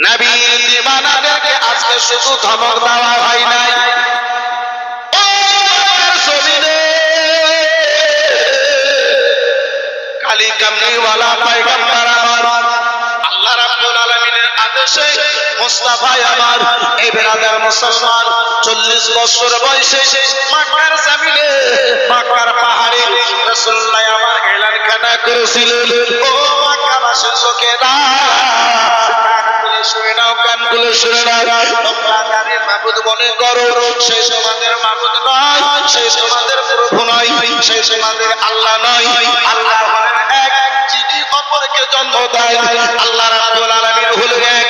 নবীর দিবানাদেরকে আজকে শুধু ধমক দেওয়া হয় নাই আলামিনের আদেশে আমার এই বেরাদার মুসলমান 40 বছর বয়সে মক্কার জমিনে, মক্কার পাহাড়ে রাসূলুল্লাহ আমার এলান খানা করেছিলেন। ও কান খুলে শুনে নাও, কান শুনে নাও। তোমরা যারে মাবুদ মনে করো সেই তোমাদের মাবুদ নয় সেই তোমাদের প্রভু নয় সেই তোমাদের আল্লাহ নয়। আল্লাহ হলেন এক, যিনি অপরকে জন্ম দেয় আল্লাহ রাব্বুল আলামিন হলেন এক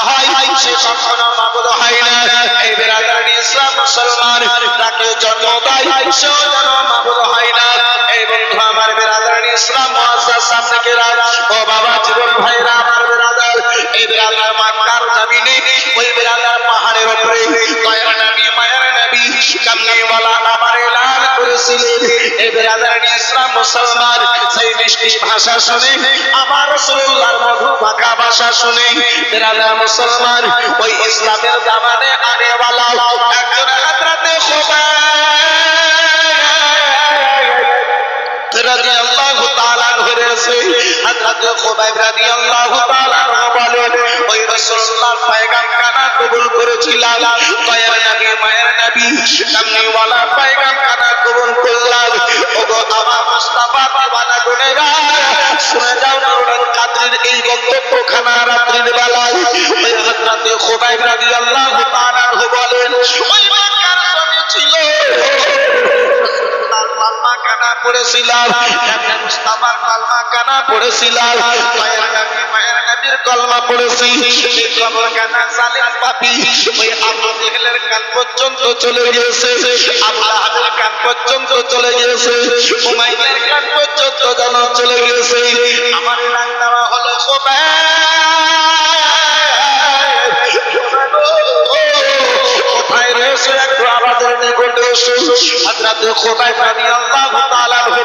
সে কখনো মাবুদ হয় না। এই বেরাদার ইসলাম মুসলমান, তাকে জন্ম দেয় সেও যেন মাবুদ হয় না। এই বন্ধু আমার বেরাদার ইসলাম মুআজ্জাজ সামনে কেরা ও বাবা, জীবন ভাইরা, আমার বেরাদার, এই বেরাদার মাক্কার জমিনে? ওই বেরাদার পাহাড়ের উপরে। দয়ার নবী, মায়ের নবী কামলিওয়ালা করেছিলেন এই বেরাদার ইসলাম মুসলমান। সেই মিষ্টি ভাষা শুনে, আমার রাসূলুল্লাহর মধু মাখা ভাষা শুনে। বেরাদার মুসলমান, ওই ইসলামের জামানে আগেওয়ালা একজন হয়েছে হযরত খুবাইব রাদিয়াল্লাহু তাআলা বলেন, ওই রাসূলুল্লাহর পয়গাম কানা কবুল করেছিলাম। দয়ার নবী, মায়ের নবী কামলিওয়ালা পয়গাম কানা কবুল করলাম। ওগো আমার মুস্তাফা, বাবানা গুনেরা শুনে যাও নুরুল কাদরির এই বক্তব্য খানা রাত্রির বেলায়। ওই হযরত খুবাইব রাদিয়াল্লাহু তাআলা বলেন, ওই মক্কার ছিল। কালমা কানা পড়েছিলাম। এমনি মুস্তাফার কালমা কানা মায়ের নবী মায়ের নবীর কলমা পড়েছি। কবর কানা জালিম পাপি, ওই কান পর্যন্ত চলে গিয়েছে। আবু কান পর্যন্ত চলে গিয়েছে। উমাইয়ার কান পর্যন্ত জানা চলে গিয়েছে।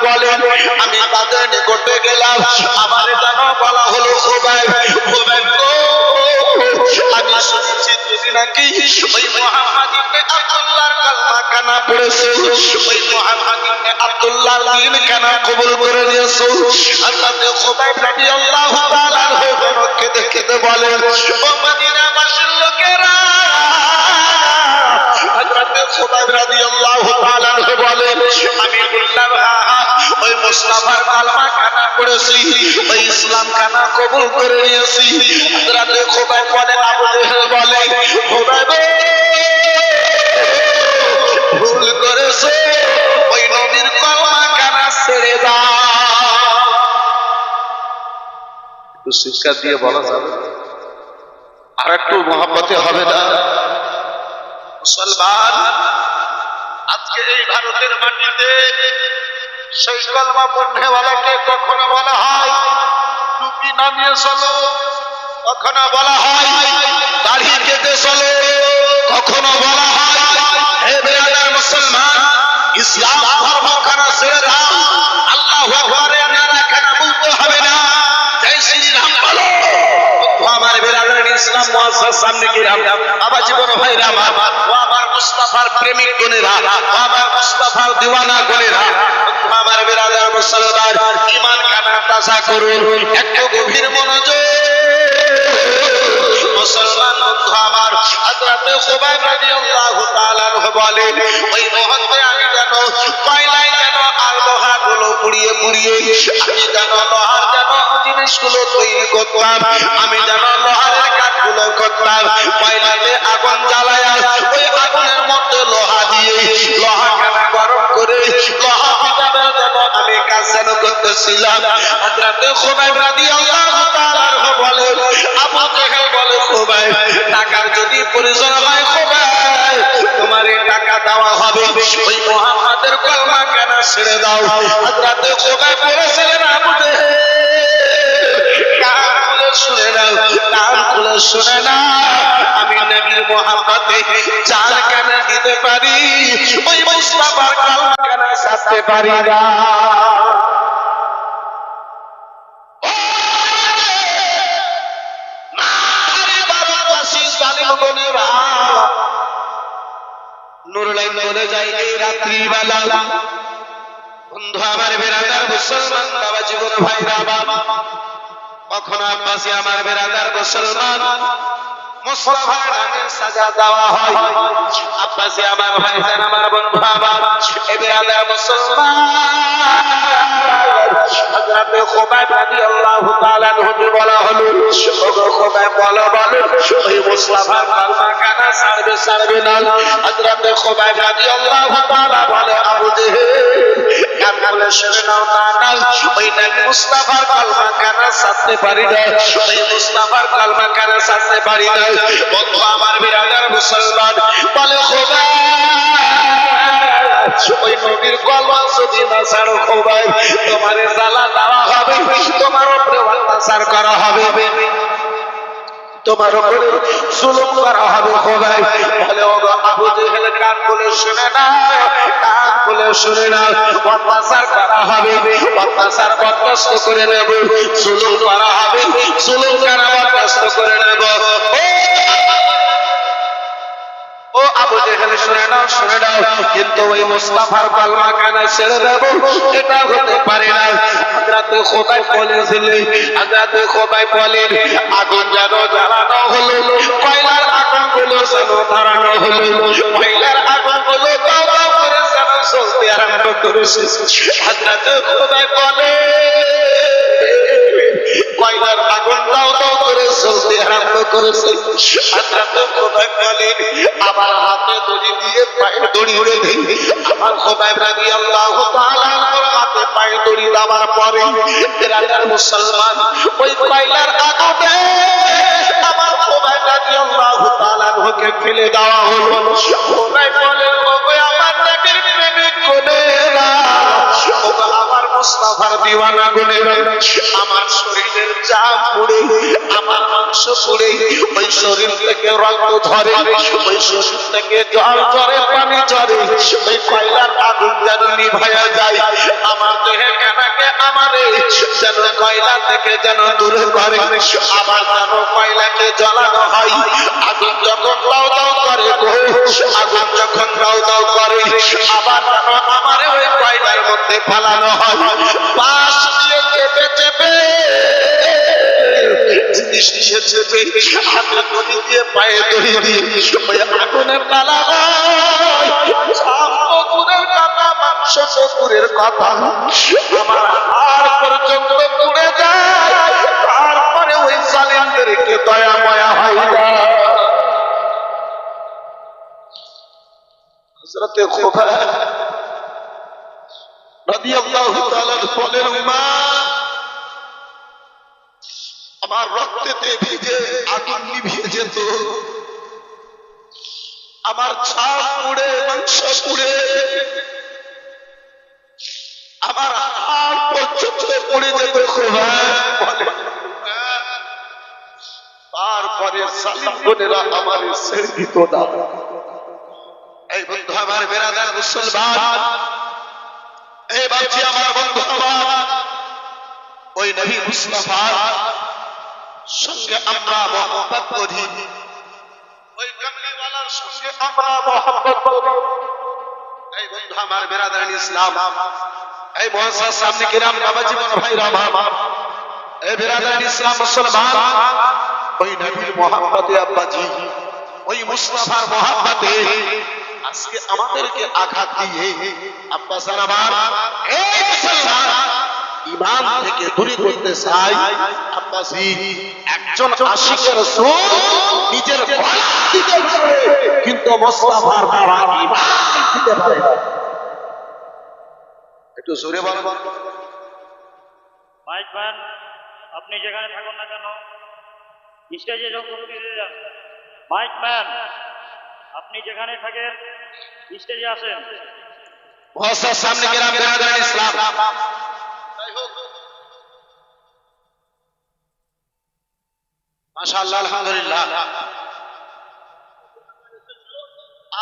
বলেন আমি তাদের নিকটে গেলাম। আমার যেন বলা হলো খুবাইব গো, আমি শুনেছি তুমি নাকি ওই মুহাম্মদ ইবনে আব্দুল্লাহর কালমা কানা পড়েছো। ওই মুহাম্মদ ইবনে আব্দুল্লাহর দিন কানা কবুল করে নিয়েছো। হযরত খুবাইব রাদিয়াল্লাহু তাআলা কেঁদে কেঁদে বলেন ও মদিনাবাসীর লোকেরা ওই ভুল করেছে, ওই নবীর কানা ছেড়ে দাও। শিক্ষা দিয়ে বলা যাবে আর একটু মহাব্বতে হবে না? মুসলমান, আজকে এই ভারতের মাটিতে সেই কলমা পড়নেওয়ালাকে কখনো বলা হয়, টুপি নামিয়ে চলো, কখনো বলা হয়, দাড়ি কেটে চলো, কখনো বলা হয়, হে বেয়াদার মুসলমান, ইসলাম ধর্ম খানা ছেড়ে দাও, আল্লাহ আকবারে নারা খানা বলতে হবে না, জয় শ্রীরাম বলো। আমার বেরাদার ইসলাম মুআজ্জাজ সামনে গিরাম আবার জীবন ভাইরা আমার মুস্তাফার প্রেমিক গুণেরা বাবা মুস্তাফার দিওয়ানা গুণেরা আমার বেরাদার মুসলমান ইমান খানা তাজা করুন, একটু গভীর মনোযোগ। মুসলমান বন্ধু আমার, হযরত খুবাইব রাদিয়াল্লাহু তাআলা বলেন, ওই মুহূর্তে আমি যেন পাইলাই পুড়িয়ে পুড়িয়ে আমি যেন লোহার যেন জিনিসগুলো তৈরি করতাম, আমি যেন লোহারের কাঠগুলো করতাম। কয়লাতে আগুন জ্বালায়া ওই আগুনের মধ্যে লোহা দিয়ে, লোহা কানা গরম করে, লোহা যেন আমি কাজ যেন করতেছিলাম। বলেন, আবু বলে টাকার যদি হয় খুবাইব, তোমার টাকা দেওয়া হবে। ওই মোহাম্মদের কলমা ছেড়ে দাও হাজরাতে খোকায় আবু শুনে নাও কান খুলে শুনে না আমি নবীর মোহাম্মতে চাল কেন দিতে পারি? ওই মুস্তাফার কালমা কেন সাথে পারি না? নুরুলাই বলে যাই এই রাত্রিবেলা। বন্ধু, আমার বেড়াদার মুসলমান, বাবা জীবন ভাইরা বাবা। কখন আব্বাসী আমার বেড়াদার মুসলমান। সাজা দেওয়া হয়। আব্বাসী আমার ভাইজান আমার বন্ধু, আমার এ মুসলমান। হযরতে খুবাইব রাদিয়াল্লাহু তাআলা বলা হলো, ওগো খুবাইব, বলো বলো ছাড়বে ছাড়বে না। হযরতে খুবাইব রাদিয়াল্লাহু তাআলা বলে, আবু জেহেল কান খুলে শুনে নাও, না না ওই নবী মুস্তাফার কালমা কানা ছাড়তে পারি না। ওই মুস্তাফার কালমা কানা ছাড়তে পারি না। বন্ধু, আমার বিরাদার মুসলমান বলে খুবাইব ওই নবীর কলমা যদি না ছাড়ো খোবাই তোমার জ্বালা দেওয়া হবে, তোমার উপরে অত্যাচার করা হবে। তোমার উপরে জুলুম করা হবে খোদাই। বলে, ওগো আবু জেহেল, কান খুলে শুনে না, কান খুলে শুনে না অত্যাচার করা হবে অত্যাচার বরদাস্ত করে নেব, জুলুম করা হবে, জুলুম করা বরদাস্ত করে নেব। আবু জেহেল শুনে নাও শুনে নাও। কিন্তু ওই মুস্তাফার কালমা কানা ছেড়ে দেব। এটা হতে পারে না। হযরতে খোবাই বলেছিলেন হযরতে খোবাই বলেন আগুন যেন জ্বালানো হলো। কয়লার আগুনগুলো যেন ধরানো হলো। কয়লার আগুনগুলো দাও করে যেন চলতে আরম্ভ করেছে হযরতে খোবাই বলে কয়লার আগুন দাও করে চলতে আরম্ভ করেছে। আমার হাতে দড়ি দিয়ে পায়ে দড়ি উড়ে দিই আমার রাদিয়াল্লাহু তাআলা আনহুর হাতে পায়ে দড়ি দেওয়ার পরে মুসলমান ওই কয়লার আগুনে আমার খোবাই রাদিয়াল্লাহু তাআলা আনহুকে ফেলে দেওয়া হলো। খোবাই বলে আমার নবীর প্রেমিক কোনেরা আমার মুস্তাফার দিওয়ানা গুনেরা আমার শরীরের চাপ পুড়ে, আমার মাংস পুড়ে, ওই শরীর থেকে রক্ত ধরে ওই শরীর থেকে জল ঝরে, পানি ঝরে, ওই কয়লার আগুন যেন নিভায়া যায়। আমার দেহে কেনাকে আমারে, যেন কয়লা থেকে যেন দূরে করে, আবার যেন কয়লাকে জ্বালানো হয়। আগুন যখন দাও দাও করে আগুন যখন দাও দাও করে, আবার যেন আমারে ওই কয়লার মধ্যে ফেলানো হয়। বাঁশ দিয়ে চেপে চেপে জিনিস নিয়ে চেপে হাতে দড়ি দিয়ে পায়ে দড়ি দিয়ে আগুনের কালা পুকুরের কথা আমার হাড় পর্যন্ত পুড়ে যায়। তারপরে ওই জালিমদেরকে দয়া, ময়া হয় না। হযরতে খোবা আমার রক্তেতে ভিজে আগুন নিভিয়ে যেত। আমার ছাপ পুড়ে, মাংস পুড়ে। আমার হাড় পর্যন্ত পড়ে যেত তারপরে সালিম আমার ছেড়ে না এই বন্ধু আমার বেড়াদার মুসলমান এই বাচ্চি আমার বন্ধু ওই নবী মুস্তাফা সঙ্গে আমরা মহব্বত করি। ওই কামলিওয়ালার সঙ্গে আমরা মহব্বত করি। এই বন্ধু আমার বেরাদার ইসলাম। এই মহাসার সামনে কিরাম বাবা জীবন ভাই রাম এই বেরাদার ইসলাম মুসলমান। ওই নবীর মহব্বতে আব্বাজি, ওই মুস্তাফার মহব্বতে। আজকে আমাদেরকে আঘাত দিয়ে আব্বা সালামার এই মুসলমান ইমান থেকে দূরে করতে চাই। আব্বাসি একজন আশিকের নিজের দিতে পারে, কিন্তু ইমান দিতে পারে একটু জোরে মাইক ম্যান আপনি যেখানে থাকুন না কেন স্টেজে মাইক ম্যান আপনি যেখানে থাকেন, স্টেজে আসেন। মহাসার সামনে গেলাম বেরাদান ইসলাম। মাশাআল্লাহ, আলহামদুলিল্লাহ।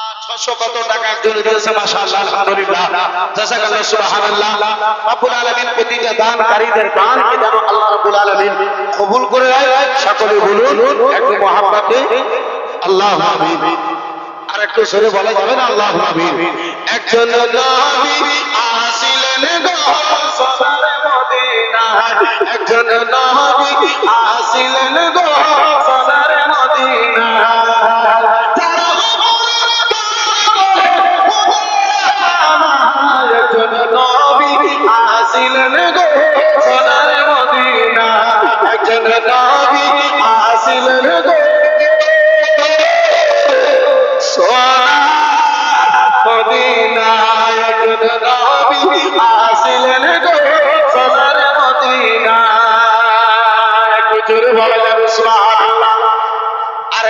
আর 600 কত টাকা একজন দিয়েছে মাশাআল্লাহ, আলহামদুলিল্লাহ। আল্লাহ আর সরে বলা যাবে না? আল্লাহ আমিন। একজন নবী আসিলেন গো সোনার মদিনায়। একজন নবী আসিলেন গো সোনার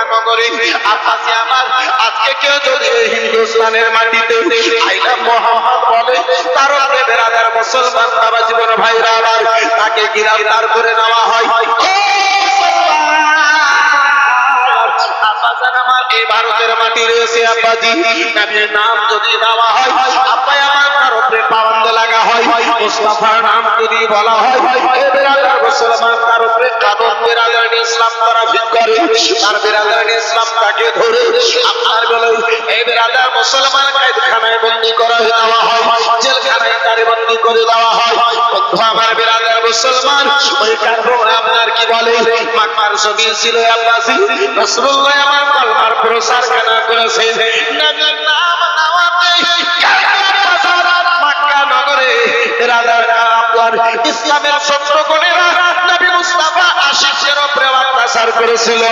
ওই মক্কা নগরে আমার আজকে কেউ যদি হিন্দুস্তানের মাটিতে আইলা মোহাম্মদ বলে, তার বেরাদার মুসলমান বাবা জীবন ভাইরা আবার তাকে গ্রেফতার করে নেওয়া হয়। আমার এই ভারতের মাটি রয়েছে আব্বাজি। নবীর নাম যদি নেওয়া হয় আব্বাই আমার তার উপরে পাবন্দ লাগা হয়? মুস্তাফার নাম যদি বলা হয় এ বেরাদার মুসলমান তার উপরে কাদম বেরাদার ইসলাম তারা ভিত করে। তার বেরাদার ইসলাম তাকে ধরে। আপনার বলে এই বেরাদার মুসলমান কায়দখানায় বন্দি করা দেওয়া হয় জেলখানায় তারে বন্দি করে দেওয়া হয়। বন্ধু আমার বেরাদার মুসলমান ওই কারণে আপনার কি বলে? মাকার জমিন ছিল আব্বাসি রাসূলুল্লাহ আমার কলমার প্রসার কেনা করেছে। নবীর নাম নাওয়াতে মক্কা নগরে বেরাদার আপনার ইসলামের সত্য কোণেরা নবী মুস্তাফা আশিকের উপরে অত্যাচার করেছিল।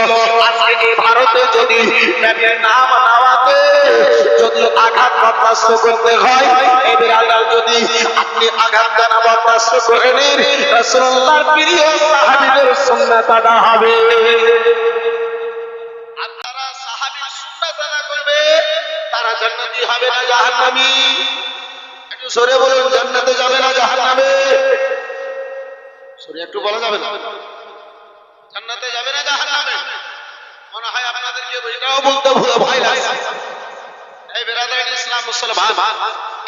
আজকে ভারতে যদি নবীর নাম নাওয়াতে যদি আঘাত বরদাস্ত করতে হয় এই বেরাদার যদি আপনি আঘাত জানা বরদাস্ত করে নিন রাসূলুল্লাহর প্রিয় সাহাবীদের সুন্নাত আদা হবে। তারা জান্নাতি হবে না জাহান্নামী? একটু সরে বলুন, জান্নাতে যাবে না জাহান্নামে? সরে একটু বলা যাবে না?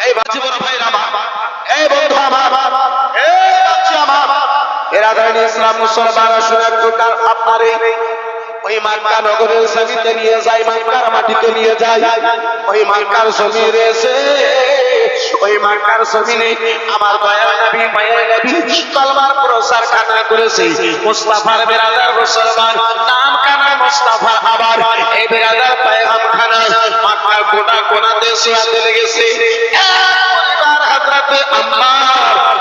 এই এই ইসলাম মুসলমান শুনে একটু, আপনার এই ওই মাক্কা নগরের জমিতে নিয়ে যায় মাক্কার মাটিতে নিয়ে যায়। ওই মাক্কার জমি রয়েছে ওই মাক্কার জমিনে আমার দয়াল নবী মায়ের নবী কলমার প্রসার খানা করেছে। মুস্তাফার বেরাদার মুসলমান, নাম কানা মুস্তাফার আবার। এই বেরাদার পায়গাম খানা মাক্কার কোনা কোনাতে সোয়াতে লেগেছে। এক পরিবার হযরতে আম্মার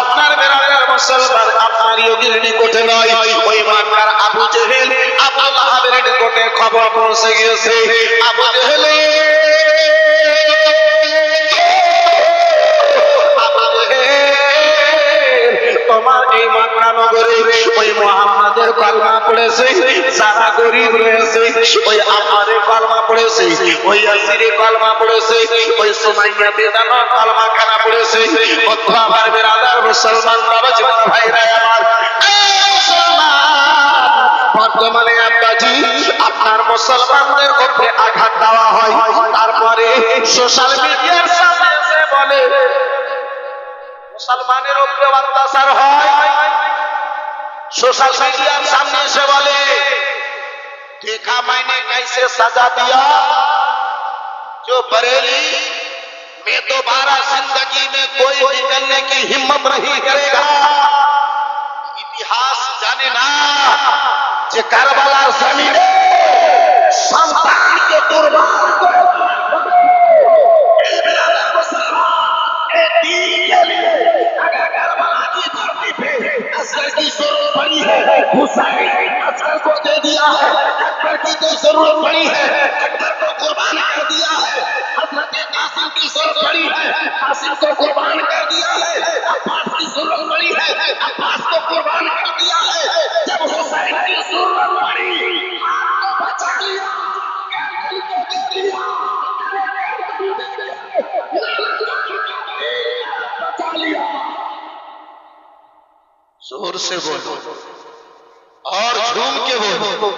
আপনার খবর ইয়োগীর নিকটে নয়। ওই আবু জেহেল আবু নিকটে খবর পৌঁছে গিয়েছে। আবু পড়েছে যারা গরিব রয়েছে, ওই আমারে কলমা পড়েছে, ওই আসিরে কলমা পড়েছে, ওই সুমাইয়া কলমা খানা পড়েছে। মুসলমান বাবা জীবন ভাইরা আমার। বর্তমানে আব্বাজি, আপনার মুসলমানদের উপরে আঘাত দেওয়া হয়। তারপরে সোশ্যাল মিডিয়ার সামনে বলে, মুসলমানের উপরে অত্যাচার হয়। सोशल मीडिया सामने से बोले, देखा मैंने कैसे सजा दिया। जो बरेली में दोबारा ज़िंदगी में कोई निकलने की हिम्मत नहीं करेगा। इतिहास जाने ना, जो करबला जमीने संतान के दुर्भाग्य। की ज़रूरत पड़ी है हुसैन असर को दे दिया है अकबर की तो ज़रूरत पड़ी है अकबर को कुर्बान कर दिया है हज़रत कासिम की ज़रूरत पड़ी है कासिम को कुर्बान कर दिया है अब्बास की ज़रूरत पड़ी है अब्बास को कुर्बान कर दिया है जब हुसैन की ज़रूरत पड़ी जोर से बोलो और झूम के बोलो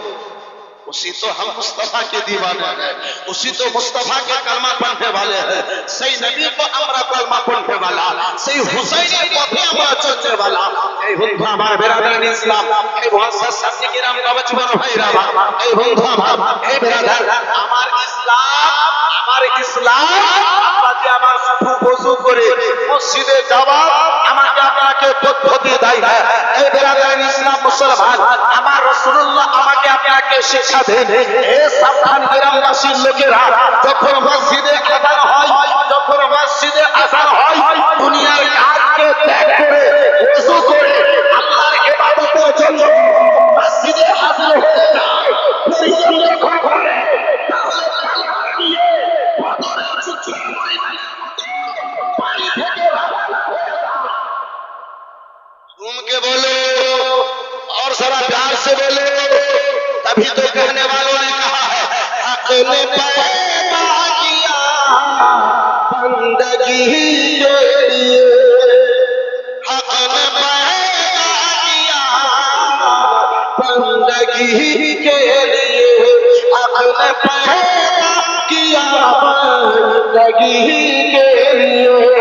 उसी तो हम मुस्तफा के दीवाने हैं उसी तो मुस्तफा के कलमा पढ़ने वाले हैं सही नबी को আমরা কলমা পড়তে वाला সেই হুসাইনের পথে আমরা চলতে वाला এই বন্ধু আমার বেরাদার ইসলাম এই মুআসসাস সাথী কিরাম নবজওয়ান ভাইরা এই বন্ধু আমার এই বেরাদার আমার ইসলাম আমার ইসলাম আমরা ওযু করে মসজিদে যাওয়া আমাকে আপনাকে পদ্ধতি দেয় এই বেরাদার ইসলাম মুসলমান, আমার রাসূলুল্লাহ আমাকে আপনাকে শিক্ষা দেন এ সাবধান গ্রামবাসীর লোকেরা, যখন মসজিদে আযান হয়, যখন মসজিদে আযান হয়, দুনিয়ার কাজকে ত্যাগ করে ওযু করে, আল্লাহর জন্য মসজিদে হাজির হয়ে যায় তাহলে बोलो, और सारा प्यार से बोले, तभी तो कहने वालों ने कहा है बंदगी बंदगी के लिए। अपने पैदा किया के लिए।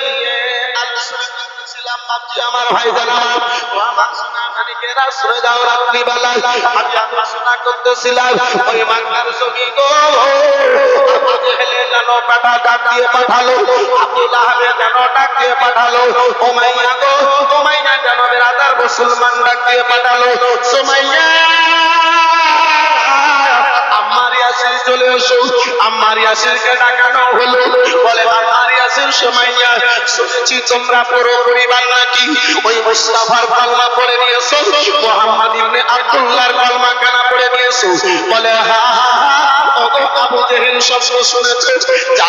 ভাবছি আমার ভাই জানালাম ও আমার সোনা খানিকের আশ্রয় দাও রাত্রিবেলা আমি আত্মাসনা করতেছিলাম ওই বাংলার জমি গো। ডাক দিয়ে পাঠালো। আব্দুল আহমেদ যেন ডাক দিয়ে পাঠালো। ওমাইয়া গো ওমাইয়া যেন রাজার মুসলমান ডাক পাঠালো। সোমাইয়া। আম্মার ইয়াসির চলে এসো। আম্মার ইয়াসিরকে ডাকানো হলো। বলে, আম্মার ইয়াসির সুমাইয়া শুনেছি তোমরা পুরো পরিবার নাকি? ওই মুস্তাফার কলমা পড়ে নিয়েছো? মোহাম্মদ ইবনে আব্দুল্লাহর কলমা কানা পড়ে নিয়েছো? বলে, হা শুনেছো? যা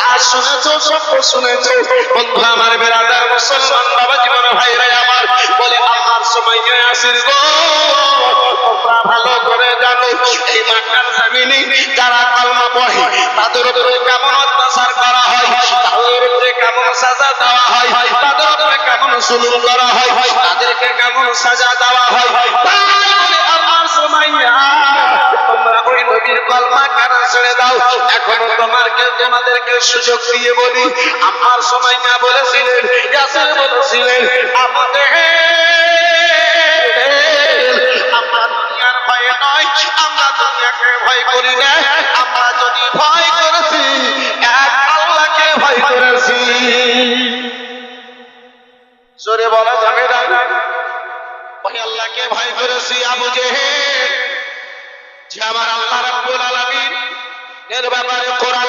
আমার বেরাদার মুসলমান বাবা জীবন আমার। বলে আমার সময় ভালো এই মাকার জামিনে যারা কলমা পড়ে, তাদের উপরে কেমন অত্যাচার করা হয়? তাদের উপরে কেমন সাজা দেওয়া হয়? তাদের উপরে কেমন জুলুম করা হয়? তাদেরকে কেমন সাজা দেওয়া হয়? আমার সুমাইয়া তোমরা ওই নবীর কলমা কেন ছেড়ে দাও। এখনও তোমাকে তোমাদেরকে সুযোগ দিয়ে বলি, আমার সুমাইয়া বলেছিলেন বলেছিলেন, আমাদের ভয়ে নয়, আমরা দুনিয়াকে ভয় করি না, আমরা যদি ভয় করেছি, এক আল্লাহকে ভয় করেছি। জোরে বলা যাবে না। ওই আল্লাহকে ভয় করেছি, আবু জেহেল, যে আমার আল্লাহ রাব্বুল আলামিন এর ব্যাপারে কোরআন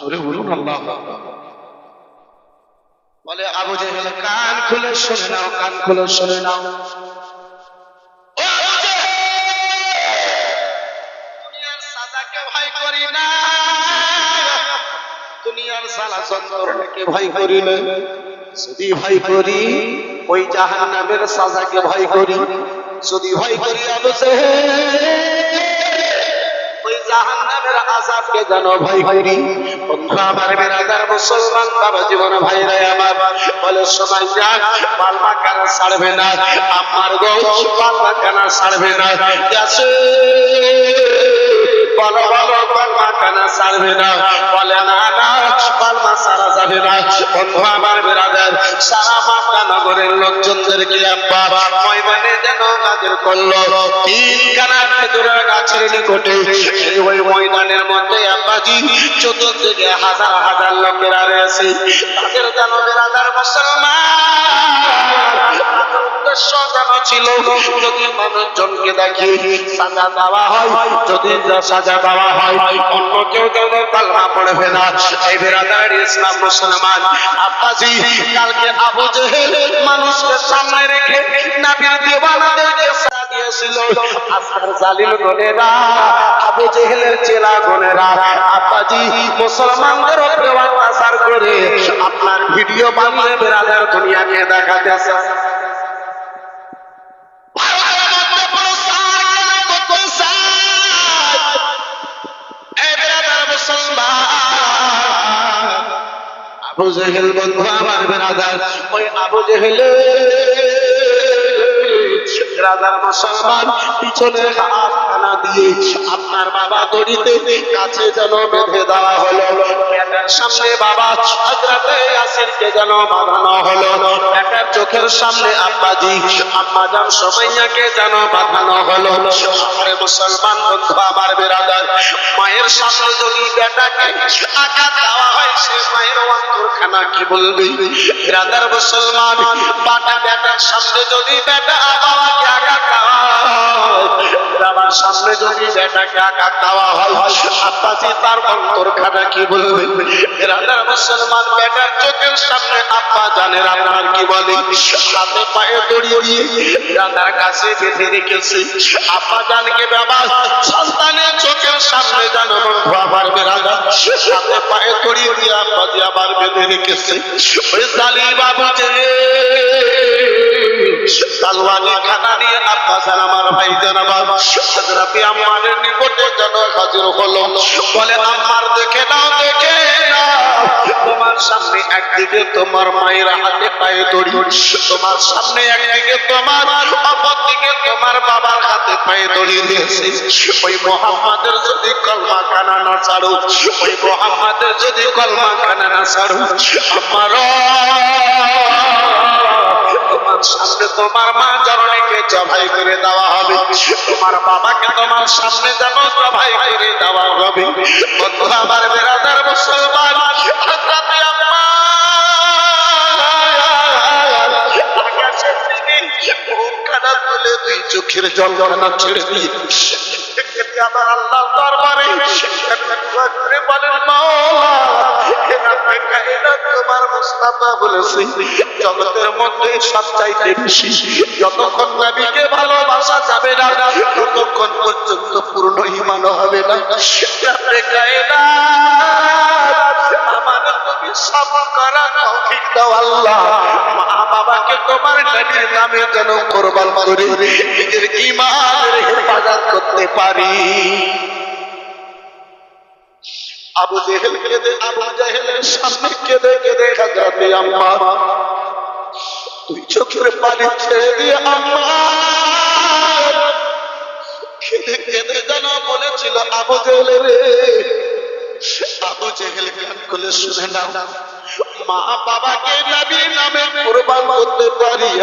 জোরে বলুন আল্লাহ। বলে, আবু জেহেল, কান খুলে শুনে নাও, কান খুলে শুনে নাও। দুনিয়ার ভয় করি সালা চন্দ্রকে ভয় করি না। যদি ভয় করি ভয় করি। যদি ভয় করি ওই জাহান্নামের আযাবকে যেন ভয় করি বন্ধু, আমার বেরাদার মুসলমান বাবা জীবন ভাইরা আমার। বলে, সময় যাক পালমা কানা ছাড়বে না, আমার গো পালমা কানা ছাড়বে না। গেছে বলো বলো পালমা কানা ছাড়বে না। বলে, না না, পালমা ছাড়া যাবে না। বন্ধু, আমার বেরাদার, সারা মামলা নগরের লোকজনদেরকে আব্বা ময়দানে যেন নাজির করল? তিন কানা খেজুরের গাছের নিকটে ওই ময়দানের মধ্যে আব্বাজি চতুর্দিকে হাজার হাজার লোকেরা রয়েছে। তাদের যেন বেরাদার মুসলমান উদ্দেশ্য ছিল যদি মানুষজনকে দেখে সাজা দেওয়া হয়, যদি সাজা দেওয়া হয়, অন্য কেউ যেন কালমা পড়বে না। এই বেরাদার ইসলাম মুসলমান, আব্বাজি, কালকে আবু জেহেল মানুষকে সামনে রেখে দেওয়ানাদেরকে দিয়েছিল। জালিম গনেরা আবু জেহেলের চেলা গনেরা আব্বাজি, মুসলমানদের উপরে করে আপনার ভিডিও বানিয়ে বেরাদার দুনিয়াকে দেখাতেছে আবু জেহেল বন্ধু আমার বেরাদার ওই আবু জেহেল রাজার মুসলমান পিছনে হাত দিয়ে আপনার বাবা দড়িতে কাছে যেন বেঁধে দেওয়া হলো। সামনে বাবা হজরতে আসিরকে যেন বাঁধানো হলো। চোখের সামনে আব্বাজি আম্মাজান সোমাইয়াকে যেন বাঁধানো হলো। মুসলমান বন্ধু, আমার বেরাদার মায়ের সামনে যদি বেটাকে আঘাত দেওয়া হয়, সে মায়ের অন্তরখানা কি বলবে? বেরাদার মুসলমান, বাটা বেটার সামনে যদি বেটা বাবাকে আঘাত দেওয়া বাবার সামনে যদি বেটাকে আঘাত দেওয়া হয়, আব্বাজি তার অন্তরখানা কি বলবে? বেরাদার মুসলমান, বেটার চোখের সামনে আব্বা জানেন আপনার কি বলে? হাতে পায়ে দড়িয়ে দাদার কাছে বেঁধে রেখেছে। আব্বা জানকে বাবা? সন্তানের চোখের সামনে জানো, বন্ধু, আবার বেড়াদা হাতে পায়ে দড়িয়ে দিয়ে আব্বা যে আবার বেঁধে রেখেছে। ওই জালি বাবা যে, তালওয়ানি খানা নিয়ে আব্বা জান, আমার ভাই জানাবা হযরতে আম্মারের নিকটে যেন হাজির হলো। বলে, আম্মার দেখে নাও, দেখে তোমার সামনে একদিকে তোমার মায়ের হাতে পায়ে দড়ি, তোমার সামনে একদিকে তোমার অপর তোমার বাবার হাতে পায়ে দড়ি দিয়েছে। ওই মোহাম্মদের যদি কলমা কানা না ছাড়ো, ওই মোহাম্মদের যদি কলমা কানা না ছাড়ো আমার সামনে তোমার মা জননীকে জবাই করে দেওয়া হবে। তোমার বাবাকে তোমার সামনে যেন জবাই করে দেওয়া হবে। বন্ধু, আমার বেরাদার মুসলমান চোখের জল গড়ানো ছেড়ে দিয়ে। আল্লাহ দরবারে। মুস্তাফা বলেছে, জগতের মধ্যে সবচাইতে বেশি যতক্ষণ নবীকে ভালোবাসা যাবে না, ততক্ষণ পর্যন্ত পূর্ণ ইমান হবে না। আমার তুমি সব আল্লাহ। মা বাবাকে তোমার নবীর নামে যেন কোরবান করে, নিজের ইমানের হেফাজত করতে পারি। আবু জেহেল কেঁদে, আবু জেহেলের সামনে কেঁদে কেঁদে আম্মা। তুই চোখের পানি ছেড়ে দিয়ে আম্মা। কেঁদে কেঁদে যেন বলেছিল আবু জেহেল রে আবু জেহেল জ্ঞান করে শুনে নাও, মা বাবাকে নবীর নামে কুরবান করতে পারি।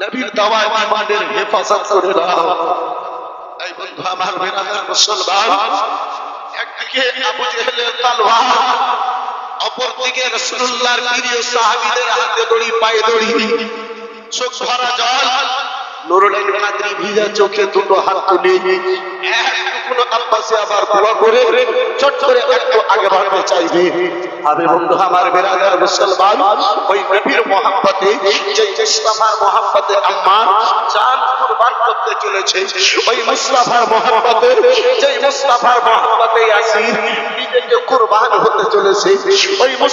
নবীর দাওয়ায় ইমানের হেফাজত করে দাও। এই বন্ধু, আমার বেরাদার মুসলমান, একদিকে আবু জেহেলের তলোয়ার অপরদিকে রাসূলুল্লাহর প্রিয় সাহাবীদের হাতে দড়ি, পায়ে দড়ি, চোখ ভরা জল, নুরুল কাদরি ভিজা চোখে দুটো হাত তুলে একটুকুনো আব্বাসে আবার দোয়া করে, চট করে একটু আগে বাড়তে চাইবে। আমি বন্ধু, আমার বেরাদার মুসলমান, ওই নবীর মোহাম্মতে যে জান কুরবান করতে চলেছে, ওই যে নিজেকে কুরবান হতে চলেছে, ওই যে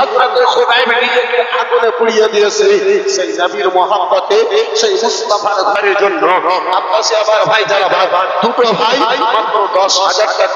হযরত খুবাইব নিজেকে আগুনে পুড়িয়ে দিয়েছে, সেই নবীর সেই মুস্তাফার ঘরের জন্য আব্বাসে আবার ভাই যারা ভাই দুটো ভাই মাত্র দশ হাজার টাকা